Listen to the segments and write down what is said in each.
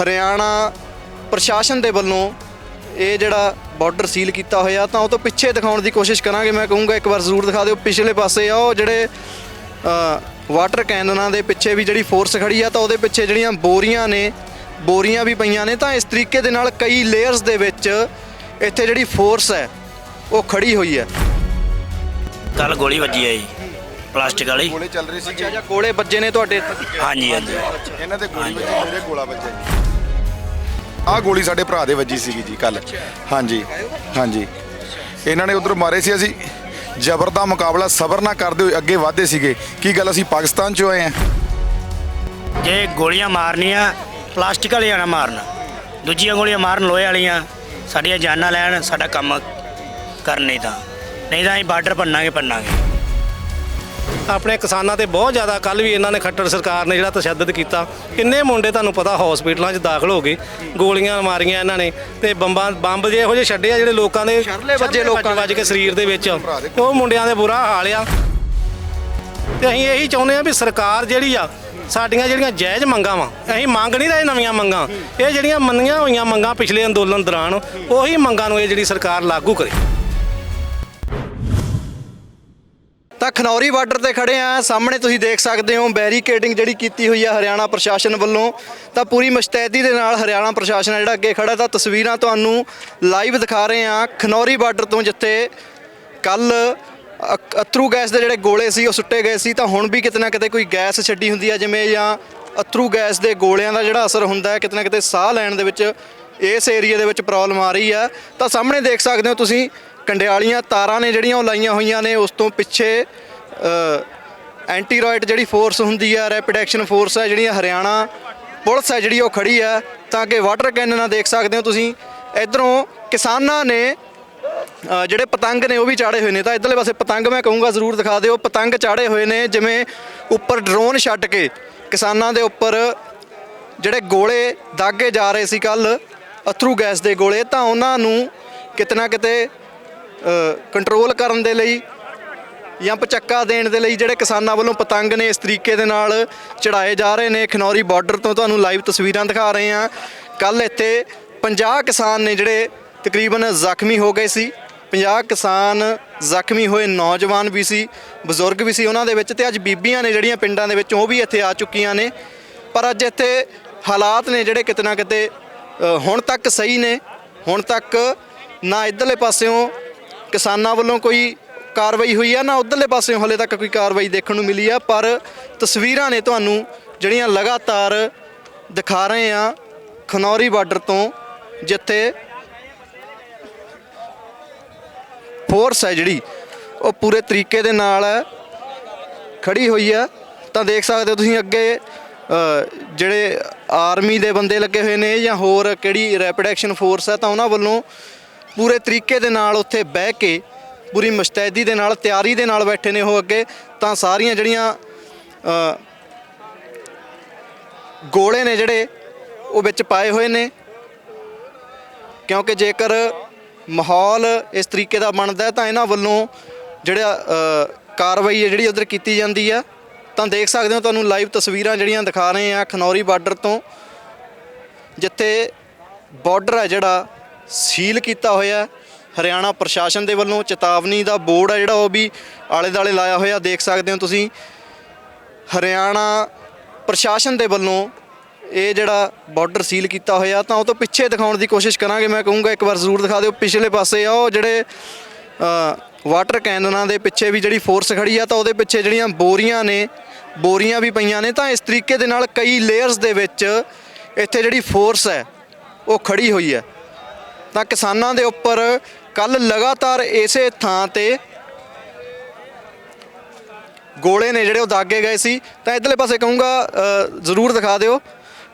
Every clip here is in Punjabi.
ਹਰਿਆਣਾ ਪ੍ਰਸ਼ਾਸਨ ਦੇ ਵੱਲੋਂ ਇਹ ਜਿਹੜਾ ਬਾਰਡਰ ਸੀਲ ਕੀਤਾ ਹੋਇਆ, ਤਾਂ ਉਹ ਤੋਂ ਪਿੱਛੇ ਦਿਖਾਉਣ ਦੀ ਕੋਸ਼ਿਸ਼ ਕਰਾਂਗੇ। ਮੈਂ ਕਹੂੰਗਾ ਇੱਕ ਵਾਰ ਜ਼ਰੂਰ ਦਿਖਾ ਦਿਓ। ਪਿਛਲੇ ਪਾਸੇ ਆ, ਉਹ ਜਿਹੜੇ ਵਾਟਰ ਕੈਨਨਾਂ ਦੇ ਪਿੱਛੇ ਵੀ ਜਿਹੜੀ ਫੋਰਸ ਖੜੀ ਆ, ਤਾਂ ਉਹਦੇ ਪਿੱਛੇ ਜਿਹੜੀਆਂ ਬੋਰੀਆਂ ਨੇ, ਬੋਰੀਆਂ ਵੀ ਪਈਆਂ ਨੇ, ਤਾਂ ਇਸ ਤਰੀਕੇ ਦੇ ਨਾਲ ਕਈ ਲੇਅਰਸ ਦੇ ਵਿੱਚ ਇੱਥੇ ਜਿਹੜੀ ਫੋਰਸ ਹੈ, ਉਹ ਖੜੀ ਹੋਈ ਹੈ। ਕੱਲ ਗੋਲੀ ਵੱਜੀ ਹੈ ਜੀ। ਪਲਾਸਟਿਕ ਵਾਲੀ। ਗੋਲੇ ਚੱਲ ਰਹੇ ਸੀ। ਅੱਛਾ ਜਾਂ ਕੋਲੇ ਵੱਜੇ ਨੇ ਤੁਹਾਡੇ ਹਾਂਜੀ ਹਾਂਜੀ। ਇਹਨਾਂ ਤੇ ਗੋਲੀ ਵੱਜੀ ਮੇਰੇ ਗੋਲਾ ਵੱਜਿਆ ਆਹ ਗੋਲੀ ਸਾਡੇ ਭਰਾ ਦੇ ਵੱਜੀ ਸੀਗੀ ਜੀ ਕੱਲ ਹਾਂਜੀ ਹਾਂਜੀ। ਇਹਨਾਂ ਨੇ ਉਧਰ ਮਾਰੇ ਸੀ ਅਸੀਂ। ਜ਼ਬਰ ਦਾ ਮੁਕਾਬਲਾ ਸਬਰ ਨਾਲ ਕਰਦੇ ਹੋਏ ਅੱਗੇ ਵਧਦੇ ਸੀਗੇ। ਕੀ ਗੱਲ ਅਸੀਂ ਪਾਕਿਸਤਾਨ ਚੋਂ ਆਏ ਆ? ਜੇ ਗੋਲੀਆਂ ਮਾਰਨੀਆਂ ਪਲਾਸਟਿਕ ਵਾਲੀਆਂ ਨਾ ਮਾਰਨ। ਦੂਜੀਆਂ ਗੋਲੀਆਂ ਮਾਰਨ ਲੋਹੇ ਵਾਲੀਆਂ। ਸਾਡੀਆਂ ਜਾਨਾਂ ਲੈਣ ਸਾਡਾ ਕੰਮ ਕਰਨ ਨਹੀਂ ਤਾਂ। ਨਹੀਂ ਤਾਂ ਅਸੀਂ ਬਾਰਡਰ ਪੰਨਾਂਗੇ ਪੰਨਾਂਗੇ ਆਪਣੇ ਕਿਸਾਨਾਂ ਤੇ ਬਹੁਤ ਜ਼ਿਆਦਾ ਕੱਲ ਵੀ ਇਹਨਾਂ ਨੇ ਖੱਟਰ ਸਰਕਾਰ ਨੇ ਜਿਹੜਾ ਤਸ਼ੱਦਦ ਕੀਤਾ ਕਿੰਨੇ ਮੁੰਡੇ ਤੁਹਾਨੂੰ ਪਤਾ ਹਸਪੀਟਲਾਂ 'ਚ ਦਾਖਲ ਹੋ ਗਏ ਗੋਲੀਆਂ ਮਾਰੀਆਂ ਇਹਨਾਂ ਨੇ ਤੇ ਬੰਬਾਂ ਬੰਬ ਜੇ ਇਹੋ ਜਿਹੇ ਛੱਡੇ ਆ ਜਿਹੜੇ ਲੋਕਾਂ ਦੇ ਸ਼ਰਲੇ ਵੱਜੇ ਲੋਕਾਂ ਵੱਜ ਕੇ ਸਰੀਰ ਦੇ ਵਿੱਚ। ਉਹ ਮੁੰਡਿਆਂ ਦੇ ਬੁਰਾ ਹਾਲ ਆ। ਤੇ ਅਸੀਂ ਇਹੀ ਚਾਹੁੰਦੇ ਆ ਵੀ ਸਰਕਾਰ ਜਿਹੜੀ ਆ ਸਾਡੀਆਂ ਜਿਹੜੀਆਂ ਜਾਇਜ਼ ਮੰਗਾਂ ਵਾ ਅਸੀਂ ਮੰਗ ਨਹੀਂ ਰਹੇ ਨਵੀਆਂ ਮੰਗਾਂ ਇਹ ਜਿਹੜੀਆਂ ਮੰਨੀਆਂ ਹੋਈਆਂ ਮੰਗਾਂ ਪਿਛਲੇ ਅੰਦੋਲਨ ਦੌਰਾਨ ਉਹੀ ਮੰਗਾਂ ਨੂੰ ਇਹ ਜਿਹੜੀ ਸਰਕਾਰ ਲਾਗੂ ਕਰੇ। ਤਾਂ ਖਨੌਰੀ ਬਾਰਡਰ ਤੇ ਖੜੇ ਆ। ਸਾਹਮਣੇ ਤੁਸੀਂ ਦੇਖ ਸਕਦੇ ਹੋ ਬੈਰੀਕੇਡਿੰਗ ਜਿਹੜੀ ਕੀਤੀ ਹੋਈ ਹੈ ਹਰਿਆਣਾ ਪ੍ਰਸ਼ਾਸਨ ਵੱਲੋਂ। ਤਾਂ ਪੂਰੀ ਮੁਸ਼ਤੈਦੀ ਦੇ ਨਾਲ ਹਰਿਆਣਾ ਪ੍ਰਸ਼ਾਸਨ ਹੈ ਜਿਹੜਾ ਅੱਗੇ ਖੜਾ। ਤਾਂ ਤਸਵੀਰਾਂ ਤੁਹਾਨੂੰ ਲਾਈਵ ਦਿਖਾ ਰਹੇ ਆ ਖਨੌਰੀ ਬਾਰਡਰ ਤੋਂ ਜਿੱਥੇ ਕੱਲ ਅਥਰੂ ਗੈਸ ਦੇ ਜਿਹੜੇ ਗੋਲੇ ਸੀ, ਉਹ ਸੁੱਟੇ ਗਏ ਸੀ। ਤਾਂ ਹੁਣ ਵੀ ਕਿਤੇ ਨਾ ਕਿਤੇ ਕੋਈ ਗੈਸ ਛੱਡੀ ਹੁੰਦੀ ਹੈ ਜਿਵੇਂ ਜਾਂ ਅਥਰੂ ਗੈਸ ਦੇ ਗੋਲਿਆਂ ਦਾ ਜਿਹੜਾ ਅਸਰ ਹੁੰਦਾ ਹੈ, ਕਿਤੇ ਨਾ ਕਿਤੇ ਸਾਹ ਲੈਣ ਦੇ ਵਿੱਚ ਇਸ ਏਰੀਆ ਦੇ ਵਿੱਚ ਪ੍ਰੋਬਲਮ ਆ ਰਹੀ ਆ। ਤਾਂ ਸਾਹਮਣੇ ਦੇਖ ਸਕਦੇ ਹੋ ਤੁਸੀਂ ਕੰਡਿਆਲੀਆਂ ਤਾਰਾਂ ਨੇ ਜਿਹੜੀਆਂ ਉਹ ਲਾਈਆਂ ਹੋਈਆਂ ਨੇ, ਉਸ ਤੋਂ ਪਿੱਛੇ ਐਂਟੀ ਰਾਇਟ ਜਿਹੜੀ ਫੋਰਸ ਹੁੰਦੀ ਆ ਰੈਪਿਡ ਐਕਸ਼ਨ ਫੋਰਸ ਹੈ ਜਿਹੜੀਆਂ ਹਰਿਆਣਾ ਪੁਲਿਸ ਹੈ ਜਿਹੜੀ ਉਹ ਖੜੀ ਆ, ਤਾਂ ਕਿ ਵਾਟਰ ਕੈਨਨਾਂ ਦੇਖ ਸਕਦੇ ਹੋ ਤੁਸੀਂ। ਇਧਰੋਂ ਕਿਸਾਨਾਂ ਨੇ ਜਿਹੜੇ ਪਤੰਗ ਨੇ ਉਹ ਵੀ ਚਾੜੇ ਹੋਏ ਨੇ। ਤਾਂ ਇਧਰਲੇ ਪਾਸੇ ਪਤੰਗ ਮੈਂ ਕਹੂੰਗਾ ਜ਼ਰੂਰ ਦਿਖਾ ਦਿਓ। ਪਤੰਗ ਚਾੜੇ ਹੋਏ ਨੇ, ਜਿਵੇਂ ਉੱਪਰ ਡਰੋਨ ਛੱਡ ਕੇ ਕਿਸਾਨਾਂ ਦੇ ਉੱਪਰ ਜਿਹੜੇ ਗੋਲੇ ਦਾਗੇ ਜਾ ਰਹੇ ਸੀ ਕੱਲ ਅਥਰੂ ਗੈਸ ਦੇ ਗੋਲੇ, ਤਾਂ ਉਹਨਾਂ ਨੂੰ ਕਿਤੇ ਨਾ ਕਿਤੇ ਕੰਟਰੋਲ ਕਰਨ ਦੇ ਲਈ ਜਾਂ ਪਚੱਕਾ ਦੇਣ ਦੇ ਲਈ ਜਿਹੜੇ ਕਿਸਾਨਾਂ ਵੱਲੋਂ ਪਤੰਗ ਨੇ ਇਸ ਤਰੀਕੇ ਦੇ ਨਾਲ ਚੜਾਏ ਜਾ ਰਹੇ ਨੇ। ਖਨੌਰੀ ਬਾਰਡਰ ਤੋਂ ਤੁਹਾਨੂੰ ਲਾਈਵ ਤਸਵੀਰਾਂ ਦਿਖਾ ਰਹੇ ਹਾਂ। ਕੱਲ ਇੱਥੇ 50 ਕਿਸਾਨ ਨੇ ਜਿਹੜੇ ਤਕਰੀਬਨ ਜ਼ਖਮੀ ਹੋ ਗਏ ਸੀ। 50 ਕਿਸਾਨ ਜ਼ਖਮੀ ਹੋਏ ਨੌਜਵਾਨ ਵੀ ਸੀ, ਬਜ਼ੁਰਗ ਵੀ ਸੀ ਉਹਨਾਂ ਦੇ ਵਿੱਚ ਤੇ ਅੱਜ ਬੀਬੀਆਂ ਨੇ ਜਿਹੜੀਆਂ ਪਿੰਡਾਂ ਦੇ ਵਿੱਚ ਉਹ ਵੀ ਇੱਥੇ ਆ ਚੁੱਕੀਆਂ ਨੇ। ਪਰ ਅੱਜ ਇੱਥੇ ਹਾਲਾਤ ਨੇ ਜਿਹੜੇ ਕਿਤੇ ਨਾ ਕਿਤੇ ਹੁਣ ਤੱਕ ਸਹੀ ਨੇ। ਹੁਣ ਤੱਕ ਨਾ ਇਧਰਲੇ ਪਾਸਿਓਂ ਕਿਸਾਨਾਂ ਵੱਲੋਂ ਕੋਈ ਕਾਰਵਾਈ ਹੋਈ ਆ? ਨਾ ਉਧਰਲੇ ਪਾਸਿਓਂ ਹਲੇ ਤੱਕ ਕੋਈ ਕਾਰਵਾਈ ਦੇਖਣ ਨੂੰ ਮਿਲੀ ਆ, ਪਰ ਤਸਵੀਰਾਂ ਨੇ ਤੁਹਾਨੂੰ ਜਿਹੜੀਆਂ ਲਗਾਤਾਰ ਦਿਖਾ ਰਹੇ ਆ, ਖਨੌਰੀ ਬਾਰਡਰ ਤੋਂ, ਜਿੱਥੇ ਫੋਰਸ ਹੈ ਜਿਹੜੀ, ਉਹ ਪੂਰੇ ਤਰੀਕੇ ਦੇ ਨਾਲ ਹੈ ਖੜੀ ਹੋਈ ਆ। ਤਾਂ ਦੇਖ ਸਕਦੇ ਹੋ ਤੁਸੀਂ ਅੱਗੇ ਜਿਹੜੇ ਆਰਮੀ ਦੇ ਬੰਦੇ ਲੱਗੇ ਹੋਏ ਨੇ ਜਾਂ ਹੋਰ ਕਿਹੜੀ ਰੈਪਿਡ ਐਕਸ਼ਨ ਫੋਰਸ ਹੈ, ਤਾਂ ਉਹਨਾਂ ਵੱਲੋਂ ਪੂਰੇ ਤਰੀਕੇ ਦੇ ਨਾਲ ਉੱਥੇ ਬਹਿ ਕੇ, ਪੂਰੀ ਮੁਸਤੈਦੀ ਦੇ ਨਾਲ, ਤਿਆਰੀ ਦੇ ਨਾਲ ਬੈਠੇ ਨੇ ਉਹ ਅੱਗੇ, ਤਾਂ ਸਾਰੀਆਂ ਜਿਹੜੀਆਂ ਗੋਲੇ ਨੇ ਜਿਹੜੇ, ਉਹ ਵਿੱਚ ਪਾਏ ਹੋਏ ਨੇ। ਕਿਉਂਕਿ ਜੇਕਰ ਮਾਹੌਲ ਇਸ ਤਰੀਕੇ ਦਾ ਬਣਦਾ ਤਾਂ ਇਹਨਾਂ ਵੱਲੋਂ ਜਿਹੜਾ ਕਾਰਵਾਈ ਹੈ ਜਿਹੜੀ ਉਧਰ ਕੀਤੀ ਜਾਂਦੀ ਆ। ਤਾਂ ਦੇਖ ਸਕਦੇ ਹੋ ਤੁਹਾਨੂੰ ਲਾਈਵ ਤਸਵੀਰਾਂ ਜਿਹੜੀਆਂ ਦਿਖਾ ਰਹੇ ਆ ਖਨੌਰੀ ਬਾਰਡਰ ਤੋਂ, ਜਿੱਥੇ ਬਾਰਡਰ ਹੈ ਜਿਹੜਾ ਸੀਲ ਕੀਤਾ ਹੋਇਆ ਹਰਿਆਣਾ ਪ੍ਰਸ਼ਾਸਨ ਦੇ ਵੱਲੋਂ ਚੇਤਾਵਨੀ ਦਾ ਬੋਰਡ ਹੈ ਜਿਹੜਾ ਉਹ ਵੀ ਆਲੇ ਦਾਲੇ ਲਾਇਆ ਹੋਇਆ, ਦੇਖ ਸਕਦੇ ਹੋ ਤੁਸੀਂ। ਹਰਿਆਣਾ ਪ੍ਰਸ਼ਾਸਨ ਦੇ ਵੱਲੋਂ ਇਹ ਜਿਹੜਾ ਬਾਰਡਰ ਸੀਲ ਕੀਤਾ ਹੋਇਆ, ਤਾਂ ਉਹ ਤੋਂ ਪਿੱਛੇ ਦਿਖਾਉਣ ਦੀ ਕੋਸ਼ਿਸ਼ ਕਰਾਂਗੇ। ਮੈਂ ਕਹੂੰਗਾ ਇੱਕ ਵਾਰ ਜ਼ਰੂਰ ਦਿਖਾ ਦਿਓ। ਪਿਛਲੇ ਪਾਸੇ ਆ ਉਹ ਜਿਹੜੇ ਵਾਟਰ ਕੈਨਨਾਂ ਦੇ ਪਿੱਛੇ ਵੀ ਜਿਹੜੀ ਫੋਰਸ ਖੜੀ ਆ, ਤਾਂ ਉਹਦੇ ਪਿੱਛੇ ਜਿਹੜੀਆਂ ਬੋਰੀਆਂ ਨੇ, ਬੋਰੀਆਂ ਵੀ ਪਈਆਂ ਨੇ, ਤਾਂ ਇਸ ਤਰੀਕੇ ਦੇ ਨਾਲ ਕਈ ਲੇਅਰਸ ਦੇ ਵਿੱਚ ਇੱਥੇ ਜਿਹੜੀ ਫੋਰਸ ਹੈ, ਉਹ ਖੜੀ ਹੋਈ ਹੈ। ਤਾਂ ਕਿਸਾਨਾਂ ਦੇ ਉੱਪਰ ਕੱਲ ਲਗਾਤਾਰ ਇਸੇ ਥਾਂ ਤੇ ਗੋਲੇ ਨੇ ਜਿਹੜੇ ਉਹ ਦਾਗੇ ਗਏ ਸੀ। ਤਾਂ ਇਧਰਲੇ ਪਾਸੇ ਕਹੂੰਗਾ ਜ਼ਰੂਰ ਦਿਖਾ ਦਿਓ।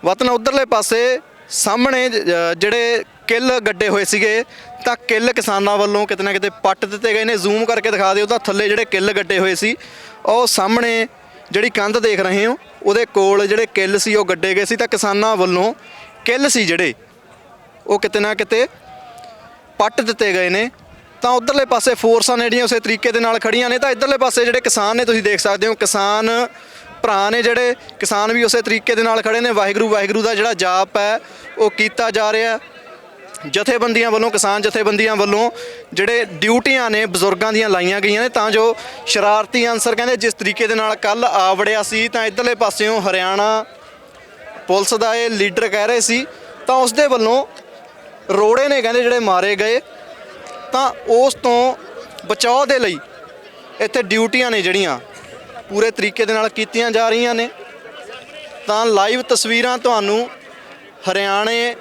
ਵਤਨ ਉਧਰਲੇ ਪਾਸੇ ਸਾਹਮਣੇ ਜਿਹੜੇ ਕਿੱਲ ਗੱਡੇ ਹੋਏ ਸੀਗੇ, ਤਾਂ ਕਿੱਲ ਕਿਸਾਨਾਂ ਵੱਲੋਂ ਕਿਤੇ ਨਾ ਕਿਤੇ ਪੱਟ ਦਿੱਤੇ ਗਏ ਨੇ। ਜ਼ੂਮ ਕਰਕੇ ਦਿਖਾ ਦਿਓ ਤਾਂ ਥੱਲੇ ਜਿਹੜੇ ਕਿੱਲ ਗੱਡੇ ਹੋਏ ਸੀ, ਉਹ ਸਾਹਮਣੇ ਜਿਹੜੀ ਕੰਧ ਦੇਖ ਰਹੇ ਹੋ, ਉਹਦੇ ਕੋਲ ਜਿਹੜੇ ਕਿੱਲ ਸੀ, ਉਹ ਗੱਡੇ ਗਏ ਸੀ। ਤਾਂ ਕਿਸਾਨਾਂ ਵੱਲੋਂ ਕਿੱਲ ਸੀ ਜਿਹੜੇ, ਉਹ ਕਿਤੇ ਨਾ ਕਿਤੇ ਪੱਟ ਦਿੱਤੇ ਗਏ ਨੇ, ਤਾਂ ਉਧਰਲੇ ਪਾਸੇ ਫੋਰਸਾਂ ਨੇ ਜਿਹੜੀਆਂ ਉਸੇ ਤਰੀਕੇ ਦੇ ਨਾਲ ਖੜੀਆਂ ਨੇ, ਤਾਂ ਇਧਰਲੇ ਪਾਸੇ ਜਿਹੜੇ ਕਿਸਾਨ ਨੇ ਤੁਸੀਂ ਦੇਖ ਸਕਦੇ ਹੋ, ਕਿਸਾਨ ਭਰਾ ਨੇ ਜਿਹੜੇ, ਕਿਸਾਨ ਵੀ ਉਸੇ ਤਰੀਕੇ ਦੇ ਨਾਲ ਖੜੇ ਨੇ, ਵਾਹਿਗੁਰੂ ਵਾਹਿਗੁਰੂ ਦਾ ਜਿਹੜਾ ਜਾਪ ਹੈ, ਉਹ ਕੀਤਾ ਜਾ ਰਿਹਾ ਜਥੇਬੰਦੀਆਂ ਵੱਲੋਂ, ਕਿਸਾਨ ਜਥੇਬੰਦੀਆਂ ਵੱਲੋਂ ਜਿਹੜੇ ਡਿਊਟੀਆਂ ਨੇ, ਬਜ਼ੁਰਗਾਂ ਦੀਆਂ ਲਾਈਆਂ ਗਈਆਂ ਨੇ, ਤਾਂ ਜੋ ਸ਼ਰਾਰਤੀ ਅਨਸਰ ਕਹਿੰਦੇ ਜਿਸ ਤਰੀਕੇ ਦੇ ਨਾਲ ਕੱਲ ਆ ਵੜਿਆ ਸੀ, ਤਾਂ ਇਧਰਲੇ ਪਾਸਿਓਂ ਹਰਿਆਣਾ ਪੁਲਿਸ ਦਾ ਇਹ ਲੀਡਰ ਕਹਿ ਰਹੇ ਸੀ, ਤਾਂ ਉਸ ਦੇ ਵੱਲੋਂ ਰੋੜੇ ਨੇ ਕਹਿੰਦੇ ਜਿਹੜੇ ਮਾਰੇ ਗਏ। ਤਾਂ ਉਸ ਤੋਂ ਬਚਾਅ ਦੇ ਲਈ ਇੱਥੇ ਡਿਊਟੀਆਂ ਨੇ ਜਿਹੜੀਆਂ ਪੂਰੇ ਤਰੀਕੇ ਦੇ ਨਾਲ ਕੀਤੀਆਂ ਜਾ ਰਹੀਆਂ ਨੇ। ਤਾਂ ਲਾਈਵ ਤਸਵੀਰਾਂ ਤੁਹਾਨੂੰ ਹਰਿਆਣੇ,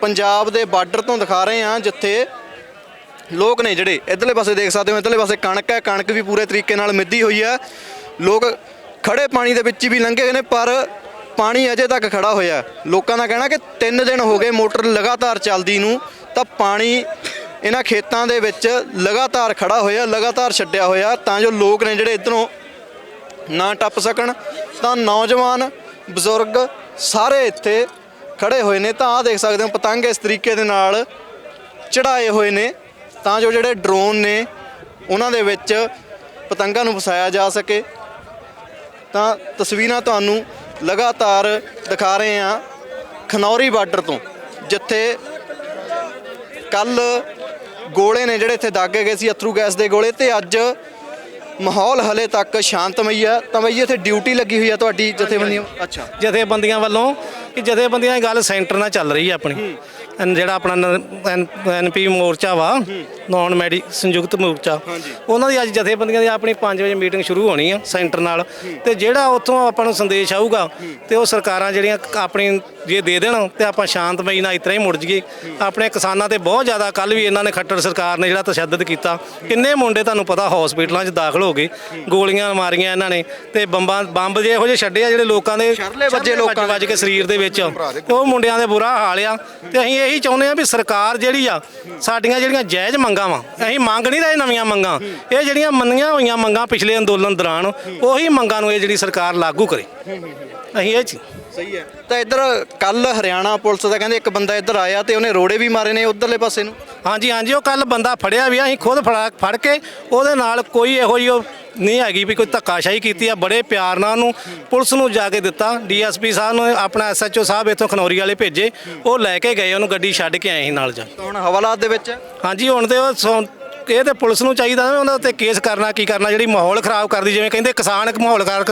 ਪੰਜਾਬ ਦੇ ਬਾਰਡਰ ਤੋਂ ਦਿਖਾ ਰਹੇ ਹਾਂ, ਜਿੱਥੇ ਲੋਕ ਨੇ ਜਿਹੜੇ ਇਧਰਲੇ ਪਾਸੇ ਦੇਖ ਸਕਦੇ ਹੋ, ਇਧਰਲੇ ਪਾਸੇ ਕਣਕ ਹੈ, ਕਣਕ ਵੀ ਪੂਰੇ ਤਰੀਕੇ ਨਾਲ ਮਿੱਧੀ ਹੋਈ ਹੈ। ਲੋਕ ਖੜੇ ਪਾਣੀ ਦੇ ਵਿੱਚ ਵੀ ਲੰਘੇ ਨੇ, ਪਰ ਪਾਣੀ ਅਜੇ ਤੱਕ ਖੜਾ ਹੋਇਆ ਲੋਕਾਂ ਦਾ ਕਹਿਣਾ ਕਿ 3 ਦਿਨ ਹੋ ਗਏ ਮੋਟਰ ਲਗਾਤਾਰ ਚੱਲਦੀ ਨੂੰ, ਤਾਂ ਪਾਣੀ ਇਹਨਾਂ ਖੇਤਾਂ ਦੇ ਵਿੱਚ ਲਗਾਤਾਰ ਖੜਾ ਹੋਇਆ, ਲਗਾਤਾਰ ਛੱਡਿਆ ਹੋਇਆ। ਤਾਂ ਜੋ ਲੋਕ ਨੇ ਜਿਹੜੇ ਇਧਰੋਂ ਨਾ ਟੱਪ ਸਕਣ, ਤਾਂ ਨੌਜਵਾਨ, ਬਜ਼ੁਰਗ ਸਾਰੇ ਇੱਥੇ ਖੜੇ ਹੋਏ ਨੇ। ਤਾਂ ਆਹ ਦੇਖ ਸਕਦੇ ਹੋ, ਪਤੰਗ ਇਸ ਤਰੀਕੇ ਦੇ ਨਾਲ ਚੜਾਏ ਹੋਏ ਨੇ। ਤਾਂ ਜੋ ਜਿਹੜੇ ਡਰੋਨ ਨੇ, ਉਹਨਾਂ ਦੇ ਵਿੱਚ ਪਤੰਗਾਂ ਨੂੰ ਫਸਾਇਆ ਜਾ ਸਕੇ। ਤਾਂ ਤਸਵੀਰਾਂ ਤੁਹਾਨੂੰ ਲਗਾਤਾਰ ਦਿਖਾ ਰਹੇ ਹਾਂ ਖਨੌਰੀ ਬਾਰਡਰ ਤੋਂ ਜਿੱਥੇ ਕੱਲ ਗੋਲੇ ਨੇ ਜਿਹੜੇ ਇੱਥੇ ਦਾਗੇ ਗਏ ਸੀ ਅਥਰੂ ਗੈਸ ਦੇ ਗੋਲੇ ਤੇ ਅੱਜ ਮਾਹੌਲ ਹਲੇ ਤੱਕ ਸ਼ਾਂਤਮਈ ਹੈ। ਤਾਂ ਬਈ ਇੱਥੇ ਡਿਊਟੀ ਲੱਗੀ ਹੋਈ ਹੈ ਤੁਹਾਡੀ ਜਥੇਬੰਦੀਆਂ ਅੱਛਾ। ਜਥੇਬੰਦੀਆਂ ਵੱਲੋਂ ਕਿ ਜਥੇਬੰਦੀਆਂ ਦੀ ਗੱਲ ਸੈਂਟਰ ਨਾਲ ਚੱਲ ਰਹੀ ਹੈ ਆਪਣੀ। ਜਿਹੜਾ ਆਪਣਾ ਐਨਪੀ ਮੋਰਚਾ ਵਾ ਨਾਨ ਮੈਡੀ ਸੰਯੁਕਤ ਮੋਰਚਾ ਉਹਨਾਂ ਦੀ ਅੱਜ ਜਥੇਬੰਦੀਆਂ ਦੀ ਆਪਣੀ 5 ਵਜੇ ਮੀਟਿੰਗ ਸ਼ੁਰੂ ਹੋਣੀ ਆ ਸੈਂਟਰ ਨਾਲ। ਤੇ ਜਿਹੜਾ ਉੱਥੋਂ ਆਪਾਂ ਨੂੰ ਸੰਦੇਸ਼ ਆਊਗਾ ਤੇ ਉਹ ਸਰਕਾਰਾਂ ਜਿਹੜੀਆਂ ਆਪਣੀ ਜੇ ਦੇ ਦੇਣ ਤੇ ਆਪਾਂ ਸ਼ਾਂਤਮਈ ਨਾਲ ਇਤਰਾ ਹੀ ਮੁੜ ਜਾਈਏ। ਆਪਣੇ ਕਿਸਾਨਾਂ ਤੇ ਬਹੁਤ ਜ਼ਿਆਦਾ ਕੱਲ ਵੀ ਇਹਨਾਂ ਨੇ ਖੱਟਰ ਸਰਕਾਰ ਨੇ ਜਿਹੜਾ ਤਸ਼ੱਦਦ ਕੀਤਾ। ਕਿੰਨੇ ਮੁੰਡੇ ਤੁਹਾਨੂੰ ਪਤਾ ਹਸਪੀਟਲਾਂ 'ਚ ਦਾਖਲ ਹੋ ਗਏ। ਗੋਲੀਆਂ ਮਾਰੀਆਂ ਇਹਨਾਂ ਨੇ ਤੇ ਬੰਬਾਂ ਬੰਬ ਜੇ ਇਹੋ ਜਿਹੇ ਛੱਡੇ ਆ ਜਿਹੜੇ ਲੋਕਾਂ ਦੇ ਵੱਜੇ ਲੋਕਾਂ। ਵੱਜ ਕੇ ਸਰੀਰ ਦੇ ਵਿੱਚ। ਉਹ ਮੁੰਡਿਆਂ ਦੇ ਬੁਰਾ ਹਾਲ ਆ। ਤੇ ਅਸੀਂ ਇਹੀ ਚਾਹੁੰਦੇ ਆ ਵੀ ਸਰਕਾਰ ਜਿਹੜੀ ਆ ਸਾਡੀਆਂ ਜਿਹੜੀਆਂ ਜਾਇਜ਼ ਮੰਗਾਂ ਮੰਗਾਂ ਵਾ ਅਸੀਂ ਮੰਗ ਨਹੀਂ ਰਹੇ ਨਵੀਆਂ ਮੰਗਾਂ। ਇਹ ਜਿਹੜੀਆਂ ਮੰਨੀਆਂ ਹੋਈਆਂ ਮੰਗਾਂ ਪਿਛਲੇ ਅੰਦੋਲਨ ਦੌਰਾਨ, ਉਹੀ ਮੰਗਾਂ ਨੂੰ ਇਹ ਜਿਹੜੀ ਸਰਕਾਰ ਲਾਗੂ ਕਰੇ। ਅਸੀਂ ਇਹ ਚ ਸਹੀ ਹੈ। ਤਾਂ ਇੱਧਰ ਕੱਲ ਹਰਿਆਣਾ ਪੁਲਿਸ ਦਾ ਕਹਿੰਦੇ ਇੱਕ ਬੰਦਾ ਇੱਧਰ ਆਇਆ ਤੇ ਉਹਨੇ ਰੋੜੇ ਵੀ ਮਾਰੇ ਨੇ ਉਧਰਲੇ ਪਾਸੇ ਨੂੰ। ਹਾਂਜੀ ਹਾਂਜੀ ਉਹ ਕੱਲ ਬੰਦਾ ਫੜਿਆ ਵੀ ਆ, ਅਸੀਂ ਖੁਦ ਫੜਾ ਫੜ ਕੇ ਉਹਦੇ ਨਾਲ ਕੋਈ ਇਹੋ ਜਿਹੀ ਉਹ ਨਹੀਂ ਹੈਗੀ ਵੀ ਕੋਈ ਧੱਕਾਸ਼ਾਹੀ ਕੀਤੀ ਆ ਬੜੇ ਪਿਆਰ ਨਾਲ ਉਹਨੂੰ ਪੁਲਿਸ ਨੂੰ ਜਾ ਕੇ ਦਿੱਤਾ। ਡੀਐਸਪੀ ਸਾਹਿਬ ਨੂੰ ਆਪਣਾ ਐਸਐਚਓ ਸਾਹਿਬ ਇੱਥੋਂ ਖਨੌਰੀ ਵਾਲੇ ਭੇਜੇ ਉਹ ਲੈ ਕੇ ਗਏ ਉਹਨੂੰ ਗੱਡੀ ਛੱਡ ਕੇ ਆਏ ਸੀ ਨਾਲ ਜਾ। ਤਾਂ ਹੁਣ ਹਵਾਲਾਤ ਦੇ ਵਿੱਚ? ਹੈ। ਹਾਂਜੀ ਹੁਣ ਤੇ ਉਹ ਸੌ- ਇਹ ਤੇ ਪੁਲਿਸ ਨੂੰ ਚਾਹੀਦਾ ਨਾ ਉਹਨਾਂ ਉੱਤੇ ਕੇਸ ਕਰਨਾ, ਕੀ ਕਰਨਾ, ਜਿਹੜੀ ਮਾਹੌਲ ਖਰਾਬ ਕਰਦੀ, ਜਿਵੇਂ ਕਹਿੰਦੇ ਕਿਸਾਨ ਇੱਕ ਮਾਹੌਲ ਖਰਾਬ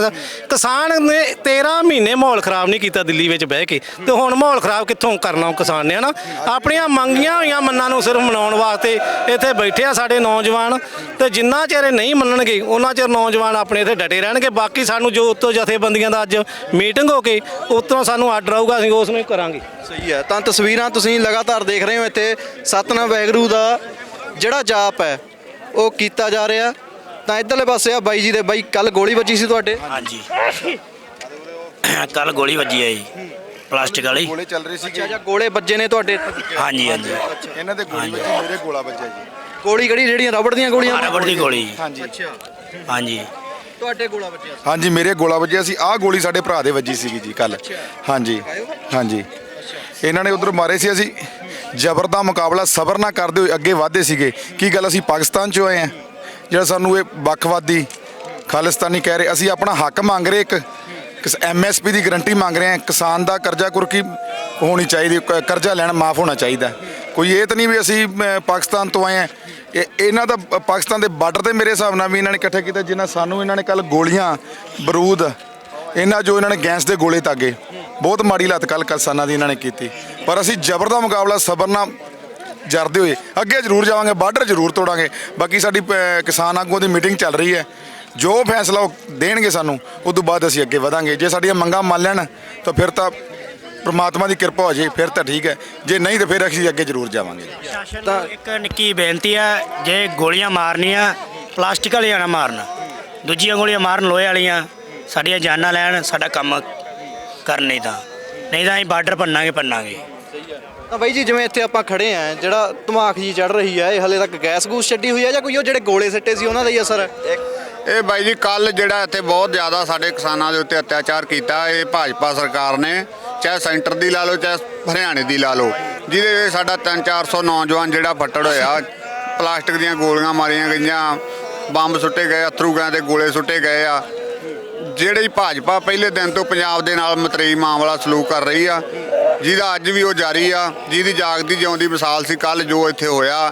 ਕਿਸਾਨ ਨੇ 13 ਮਹੀਨੇ ਮਾਹੌਲ ਖਰਾਬ ਨਹੀਂ ਕੀਤਾ ਦਿੱਲੀ ਵਿੱਚ ਬਹਿ ਕੇ। ਤੇ ਹੁਣ ਮਾਹੌਲ ਖਰਾਬ ਕਿੱਥੋਂ ਕਰਨਾ ਉਹ ਕਿਸਾਨ ਨੇ, ਹਨਾ? ਆਪਣੀਆਂ ਮੰਗੀਆਂ ਹੋਈਆਂ ਮੰਨਾਂ ਨੂੰ ਸਿਰਫ ਮਨਾਉਣ ਵਾਸਤੇ ਇੱਥੇ ਬੈਠੇ ਆ ਸਾਡੇ ਨੌਜਵਾਨ। ਤੇ ਜਿੰਨਾ ਚਿਰ ਇਹ ਨਹੀਂ ਮੰਨਣਗੇ, ਉਹਨਾਂ ਚਿਰ ਨੌਜਵਾਨ ਆਪਣੇ ਇੱਥੇ ਡਟੇ ਰਹਿਣਗੇ। ਬਾਕੀ ਸਾਨੂੰ ਜੋ ਉੱਤੋਂ ਜਥੇਬੰਦੀਆਂ ਦਾ ਅੱਜ ਮੀਟਿੰਗ ਹੋ ਕੇ, ਉੱਤੋਂ ਸਾਨੂੰ ਆਰਡਰ ਆਊਗਾ ਅਸੀਂ ਉਸ ਨੂੰ ਹੀ ਕਰਾਂਗੇ। ਸਹੀ ਹੈ। ਤਾਂ ਤਸਵੀਰਾਂ ਤੁਸੀਂ ਲਗਾਤਾਰ ਦੇਖ ਰਹੇ ਹੋ ਇੱਥੇ। ਸਤਨਾਮ ਵੈਗਰੂ ਦਾ ਜਿਹੜਾ ਜਾਪ ਹੈ ਉਹ ਕੀਤਾ ਜਾ ਰਿਹਾ। ਤਾਂ ਇੱਧਰਲੇ ਪਾਸੇ ਆ ਬਾਈ ਜੀ ਦੇ ਬਾਈ ਕੱਲ ਗੋਲੀ ਵੱਜੀ ਸੀ ਤੁਹਾਡੇ? ਹਾਂਜੀ। ਕੱਲ ਗੋਲੀ ਵੱਜੀ ਆ ਜੀ ਪਲਾਸਟਿਕ ਵਾਲੀ। ਗੋਲੇ ਚੱਲ ਰਹੇ ਅੱਛਾ ਸੀਗੇ ਜਾਂ ਗੋਲੇ ਵੱਜੇ ਨੇ ਤੁਹਾਡੇ ਹਾਂਜੀ ਹਾਂਜੀ। ਇਹਨਾਂ ਦੇ ਗੋਲੀ ਵੱਜੀ ਮੇਰੇ ਗੋਲਾ ਵੱਜਿਆ ਜੀ। ਗੋਲੀ ਕਿਹੜੀ ਜਿਹੜੀਆਂ ਰਬੜ ਦੀਆਂ ਗੋਲੀਆਂ? ਰਬੜ ਦੀ ਗੋਲੀ। ਜੀ। ਹਾਂਜੀ। ਅੱਛਾ। ਹਾਂਜੀ। ਤੁਹਾਡੇ ਗੋਲਾ ਵੱਜਿਆ ਸੀ। ਹਾਂਜੀ ਮੇਰੇ ਗੋਲਾ ਵੱਜਿਆ ਸੀ। ਆਹ ਗੋਲੀ ਸਾਡੇ ਭਰਾ ਦੇ ਵੱਜੀ ਸੀਗੀ ਜੀ ਕੱਲ ਹਾਂਜੀ ਹਾਂਜੀ। ਇਹਨਾਂ ਨੇ ਉਧਰ ਮਾਰੇ ਸੀ ਅਸੀਂ। ਜ਼ਬਰ ਦਾ ਮੁਕਾਬਲਾ ਸਬਰ ਨਾਲ ਕਰਦੇ ਹੋਏ ਅੱਗੇ ਵਧਦੇ ਸੀਗੇ। ਕੀ ਗੱਲ ਅਸੀਂ ਪਾਕਿਸਤਾਨ ਚੋਂ ਆਏ ਆ ਜਿਹੜਾ ਸਾਨੂੰ ਇਹ ਵੱਖਵਾਦੀ ਖਾਲਿਸਤਾਨੀ ਕਹਿ ਰਹੇ, ਅਸੀਂ ਆਪਣਾ ਹੱਕ ਮੰਗ ਰਹੇ ਇੱਕ ਐਮਐਸਪੀ ਦੀ ਗਰੰਟੀ ਮੰਗ ਰਹੇ ਆ ਕਿਸਾਨ ਦਾ ਕਰਜ਼ਾ ਕੁਰਕੀ ਹੋਣੀ ਚਾਹੀਦੀ ਕਰਜ਼ਾ ਲੈਣਾ ਮਾਫ ਹੋਣਾ ਚਾਹੀਦਾ। ਕੋਈ ਇਹ ਤਾਂ ਨਹੀਂ ਵੀ ਅਸੀਂ ਪਾਕਿਸਤਾਨ ਤੋਂ ਆਏ ਆ ਇਹ, ਇਹਨਾਂ ਦਾ ਪਾਕਿਸਤਾਨ ਦੇ ਬਾਰਡਰ ਤੇ ਮੇਰੇ ਹਿਸਾਬ ਨਾਲ ਵੀ ਇਹਨਾਂ ਨੇ ਇਕੱਠਾ ਕੀਤਾ, ਜਿਨ੍ਹਾਂ ਸਾਨੂੰ ਇਹਨਾਂ ਨੇ ਕੱਲ ਗੋਲੀਆਂ, ਬਰੂਦ, ਇਹਨਾਂ ਜੋ ਇਹਨਾਂ ਨੇ ਗੈਂਸ ਦੇ ਗੋਲੇ ਤਾਗੇ। ਬਹੁਤ ਮਾੜੀ ਲੱਤ ਕੱਲ ਕਿਸਾਨਾਂ ਦੀ ਇਹਨਾਂ ਨੇ ਕੀਤੀ। ਪਰ ਅਸੀਂ ਜ਼ਬਰ ਦਾ ਮੁਕਾਬਲਾ ਸਬਰ ਨਾਲ ਜਰਦੇ ਹੋਏ, ਅੱਗੇ ਜ਼ਰੂਰ ਜਾਵਾਂਗੇ, ਬਾਰਡਰ ਜ਼ਰੂਰ ਤੋੜਾਂਗੇ। ਬਾਕੀ ਸਾਡੀ ਪ- ਕਿਸਾਨ ਆਗੂਆਂ ਦੀ ਮੀਟਿੰਗ ਚੱਲ ਰਹੀ ਹੈ। ਜੋ ਫੈਸਲਾ ਉਹ ਦੇਣਗੇ ਸਾਨੂੰ, ਉਸ ਤੋਂ ਬਾਅਦ ਅਸੀਂ ਅੱਗੇ ਵਧਾਂਗੇ। ਜੇ ਸਾਡੀਆਂ ਮੰਗਾਂ ਮੰਨ ਲੈਣ, ਤਾਂ ਫਿਰ ਤਾਂ ਪ੍ਰਮਾਤਮਾ ਦੀ ਕਿਰਪਾ ਹੋ ਜੇ, ਫਿਰ ਤਾਂ ਠੀਕ ਹੈ। ਜੇ ਨਹੀਂ, ਤਾਂ ਫਿਰ ਅਸੀਂ ਅੱਗੇ ਜ਼ਰੂਰ ਜਾਵਾਂਗੇ। ਤਾਂ ਇੱਕ ਨਿੱਕੀ ਬੇਨਤੀ ਆ ਜੇ ਗੋਲੀਆਂ ਮਾਰਨੀਆਂ, ਪਲਾਸਟਿਕ ਵਾਲੀਆਂ ਨਾ ਮਾਰਨ। ਦੂਜੀਆਂ ਗੋਲੀਆਂ ਮਾਰਨ, ਲੋਹੇ ਵਾਲੀਆਂ, ਸਾਡੀਆਂ ਜਾਨਾਂ ਲੈਣ, ਸਾਡਾ ਕੰਮ ਕਰਨ ਨਹੀਂ ਤਾਂ। ਨਹੀਂ ਤਾਂ ਅਸੀਂ ਬਾਰਡਰ ਭੰਨਾਂਗੇ ਭੰਨਾਂਗੇ। ਤਾਂ ਬਾਈ ਜੀ ਜਿਵੇਂ ਇੱਥੇ ਆਪਾਂ ਖੜੇ ਆ ਜਿਹੜਾ ਧਮਾਕ ਜੀ ਚੜ ਰਹੀ ਹੈ ਇਹ ਹਲੇ ਤੱਕ ਗੈਸ ਗੂਸ ਛੱਡੀ ਹੋਈ ਹੈ ਜਾਂ ਕੋਈ ਉਹ ਜਿਹੜੇ ਗੋਲੇ ਸਿੱਟੇ ਸੀ ਉਹਨਾਂ ਦਾ ਹੀ ਅਸਰ ਹੈ? ਇਹ ਬਾਈ ਜੀ ਕੱਲ ਜਿਹੜਾ ਇੱਥੇ ਬਹੁਤ ਜ਼ਿਆਦਾ ਸਾਡੇ ਕਿਸਾਨਾਂ ਦੇ ਉੱਤੇ ਅਤਿਆਚਾਰ ਕੀਤਾ ਇਹ ਭਾਜਪਾ ਸਰਕਾਰ ਨੇ ਚਾਹੇ ਸੈਂਟਰ ਦੀ ਲਾ ਲਓ ਚਾਹੇ ਹਰਿਆਣੇ ਦੀ ਲਾ ਲਓ ਜਿਹਦੇ ਵਿੱਚ ਸਾਡਾ 3-400 ਨੌਜਵਾਨ ਜਿਹੜਾ ਫੱਟੜ ਹੋਇਆ ਪਲਾਸਟਿਕ ਦੀਆਂ ਗੋਲੀਆਂ ਮਾਰੀਆਂ ਗਈਆਂ ਬੰਬ ਸੁੱਟੇ ਗਏ ਅਥਰੂ ਗੈਸ ਦੇ ਗੋਲੇ ਸੁੱਟੇ ਗਏ ਆ। ਜਿਹੜੀ ਭਾਜਪਾ ਪਹਿਲੇ ਦਿਨ ਤੋਂ ਪੰਜਾਬ ਦੇ ਨਾਲ ਮਤਰੇਈ ਮਾਮਲਾ ਸਲੂਕ ਕਰ ਰਹੀ ਆ, ਜਿਹਦਾ ਅੱਜ ਵੀ ਉਹ ਜਾਰੀ ਆ, ਜਿਹਦੀ ਜਾਗਦੀ ਜਿਉਂਦੀ ਮਿਸਾਲ ਸੀ ਕੱਲ ਜੋ ਇੱਥੇ ਹੋਇਆ,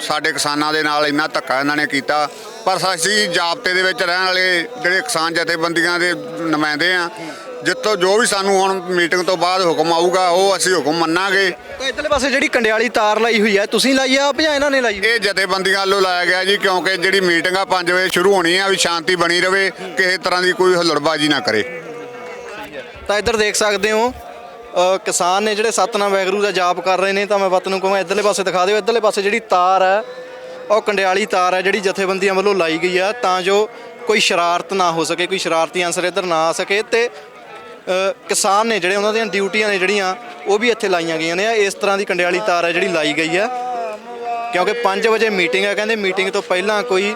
ਸਾਡੇ ਕਿਸਾਨਾਂ ਦੇ ਨਾਲ ਇੰਨਾ ਧੱਕਾ ਇਹਨਾਂ ਨੇ ਕੀਤਾ। ਪਰ ਅਸੀਂ ਜਾਬਤੇ ਦੇ ਵਿੱਚ ਰਹਿਣ ਵਾਲੇ ਜਿਹੜੇ ਕਿਸਾਨ ਜਥੇਬੰਦੀਆਂ ਦੇ ਨੁਮਾਇੰਦੇ ਆ ਜਿੱਤੋਂ ਜੋ ਵੀ ਸਾਨੂੰ ਹੁਣ ਮੀਟਿੰਗ ਤੋਂ ਬਾਅਦ ਹੁਕਮ ਆਊਗਾ ਉਹ ਅਸੀਂ ਹੁਕਮ ਮੰਨਾਂਗੇ। ਤਾਂ ਇਧਰਲੇ ਪਾਸੇ ਜਿਹੜੀ ਕੰਡਿਆਲੀ ਤਾਰ ਲਾਈ ਹੋਈ ਹੈ ਤੁਸੀਂ ਲਾਈ ਆ ਜਾਂ ਇਹਨਾਂ ਨੇ ਲਾਈ ਇਹ ਜਥੇਬੰਦੀਆਂ ਵੱਲੋਂ ਲਾਇਆ ਗਿਆ ਜੀ ਕਿਉਂਕਿ ਜਿਹੜੀ ਮੀਟਿੰਗ ਆ 5 ਵਜੇ ਸ਼ੁਰੂ ਹੋਣੀ ਆ ਵੀ ਸ਼ਾਂਤੀ ਬਣੀ ਰਵੇ ਕਿਸੇ ਤਰ੍ਹਾਂ ਦੀ ਕੋਈ ਹੁੱਲੜਬਾਜ਼ੀ ਨਾ ਕਰੇ। ਤਾਂ ਇੱਧਰ ਦੇਖ ਸਕਦੇ ਹੋ ਅ, ਕਿਸਾਨ ਨੇ ਜਿਹੜੇ ਸਤਨਾਮ ਵੈਗਰੂ ਦਾ ਜਾਪ ਕਰ ਰਹੇ ਨੇ ਤਾਂ ਮੈਂ ਵਤ ਨੂੰ ਕਹਾਂ ਇੱਧਰਲੇ ਪਾਸੇ ਦਿਖਾ ਦਿਓ ਇੱਧਰਲੇ ਪਾਸੇ ਜਿਹੜੀ ਤਾਰ ਹੈ ਉਹ ਕੰਡਿਆਲੀ ਤਾਰ ਹੈ ਜਿਹੜੀ ਜਥੇਬੰਦੀਆਂ ਵੱਲੋਂ ਲਾਈ ਗਈ ਆ ਤਾਂ ਜੋ ਕੋਈ ਸ਼ਰਾਰਤ ਨਾ ਹੋ ਸਕੇ ਕੋਈ ਸ਼ਰਾਰਤੀ ਅੰਸਰ ਇੱਧਰ ਨਾ ਆ ਸਕੇ ਤੇ ਕਿਸਾਨ ਨੇ ਜਿਹੜੇ ਉਹਨਾਂ ਦੀਆਂ ਡਿਊਟੀਆਂ ਨੇ ਜਿਹੜੀਆਂ, ਉਹ ਵੀ ਇੱਥੇ ਲਾਈਆਂ ਗਈਆਂ ਨੇ। ਇਸ ਤਰ੍ਹਾਂ ਦੀ ਕੰਡਿਆਲੀ ਤਾਰ ਹੈ ਜਿਹੜੀ ਲਾਈ ਗਈ ਹੈ। ਕਿਉਂਕਿ 5 ਵਜੇ ਮੀਟਿੰਗ ਹੈ, ਕਹਿੰਦੇ ਮੀਟਿੰਗ ਤੋਂ ਪਹਿਲਾਂ ਕੋਈ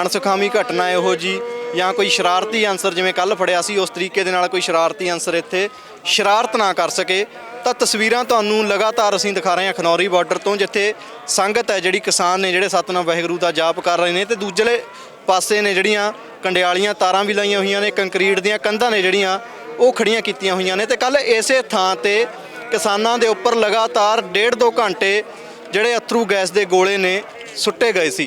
ਅਣਸੁਖਾਵੀ ਘਟਨਾ ਇਹੋ ਜੀ ਜਾਂ ਕੋਈ ਸ਼ਰਾਰਤੀ ਅੰਸਰ ਜਿਵੇਂ ਕੱਲ ਫੜਿਆ ਸੀ, ਉਸ ਤਰੀਕੇ ਦੇ ਨਾਲ ਕੋਈ ਸ਼ਰਾਰਤੀ ਅੰਸਰ ਇੱਥੇ ਸ਼ਰਾਰਤ ਨਾ ਕਰ ਸਕੇ। ਤਾਂ ਤਸਵੀਰਾਂ ਤੁਹਾਨੂੰ ਲਗਾਤਾਰ ਅਸੀਂ ਦਿਖਾ ਰਹੇ ਹਾਂ ਖਨੌਰੀ ਬਾਰਡਰ ਤੋਂ, ਜਿੱਥੇ ਸੰਗਤ ਹੈ ਜਿਹੜੀ ਕਿਸਾਨ ਨੇ, ਜਿਹੜੇ ਸਤਨਾਮ ਵਾਹਿਗੁਰੂ ਦਾ ਜਾਪ ਕਰ ਰਹੇ ਨੇ। ਤੇ ਦੂਜੇ ਪਾਸੇ ਨੇ ਜਿਹੜੀਆਂ ਕੰਡਿਆਲੀਆਂ ਤਾਰਾਂ ਵੀ ਲਾਈਆਂ ਹੋਈਆਂ ਨੇ, ਕੰਕਰੀਟ ਦੀਆਂ ਕੰਧਾਂ ਨੇ ਜਿਹੜੀਆਂ ਉਹ ਖੜੀਆਂ ਕੀਤੀਆਂ ਹੋਈਆਂ ਨੇ ਤੇ ਕੱਲ ਇਸੇ ਥਾਂ ਤੇ ਕਿਸਾਨਾਂ ਦੇ ਉੱਪਰ ਲਗਾਤਾਰ ਡੇਢ ਦੋ ਘੰਟੇ ਜਿਹੜੇ ਅਥਰੂ ਗੈਸ ਦੇ ਗੋਲੇ ਨੇ ਸੁੱਟੇ ਗਏ ਸੀ।